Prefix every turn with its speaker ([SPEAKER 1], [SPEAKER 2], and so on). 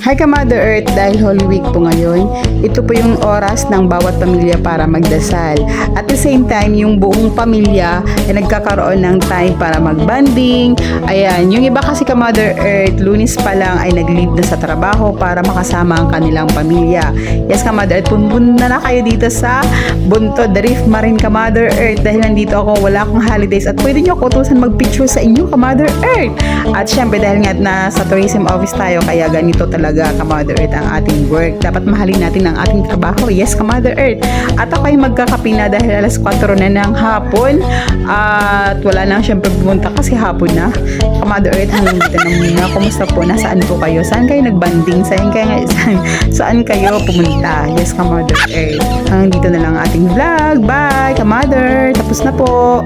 [SPEAKER 1] Hi ka Mother Earth, dahil Holy Week po ngayon, ito po yung oras ng bawat pamilya para magdasal. At the same time, yung buong pamilya ay nagkakaroon ng time para magbanding. Ayan, yung iba kasi ka Mother Earth, lunis pa lang ay nag-leave na sa trabaho para makasama ang kanilang pamilya. Yes ka Mother Earth, pumunta na kayo dito sa Bunto Drift Marine ka Mother Earth dahil nandito ako, wala akong holidays at pwede nyo ako utusan mag-picture sa inyo ka Mother Earth. At syempre dahil nga nasa tourism office tayo, kaya ganito talaga ka Mother Earth ang ating work. Dapat mahalin natin ang ating trabaho. Yes ka Mother Earth. At ako ay magkakapi na dahil alas 4 na ng hapon. At wala na syempre pumunta kasi hapon na. Ka Mother Earth hanggang dito na muna. Kumusta po? Nasaan po kayo? Saan kayo nagbanding? Saan kayo, saan, saan kayo pumunta? Yes ka Mother Earth. Hanggang dito na lang ang ating vlog. Bye ka Mother. Tapos na po.